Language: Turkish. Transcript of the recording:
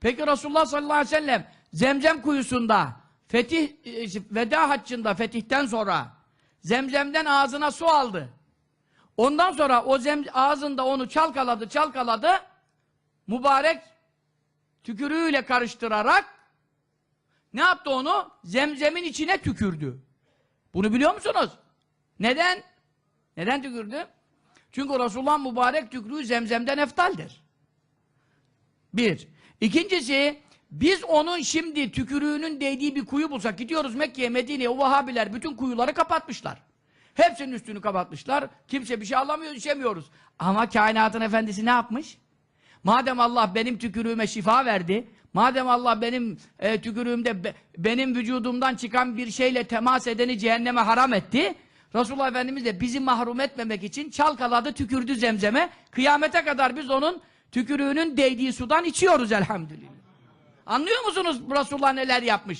Peki Resulullah sallallahu aleyhi ve sellem Zemzem kuyusunda fetih e, veda haccında fetihten sonra Zemzem'den ağzına su aldı. Ondan sonra o zem, ağzında onu çalkaladı, çalkaladı. Mübarek tükürüğüyle karıştırarak ne yaptı onu? Zemzemin içine tükürdü. Bunu biliyor musunuz? Neden? Neden tükürdü? Çünkü Resulullah mübarek tükürüğü zemzemden eftaldir. Bir. İkincisi, biz onun şimdi tükürüğünün değdiği bir kuyu bulsak, gidiyoruz Mekke'ye, Medine'ye, o Vahabiler bütün kuyuları kapatmışlar. Hepsinin üstünü kapatmışlar. Kimse bir şey alamıyor, içemiyoruz. Ama kainatın efendisi ne yapmış? Madem Allah benim tükürüğüme şifa verdi, madem Allah benim e, tükürüğümde be- benim vücudumdan çıkan bir şeyle temas edeni cehenneme haram etti, Resulullah Efendimiz de bizi mahrum etmemek için çalkaladı, tükürdü zemzeme. Kıyamete kadar biz onun tükürüğünün değdiği sudan içiyoruz elhamdülillah. Anlıyor musunuz Resulullah neler yapmış?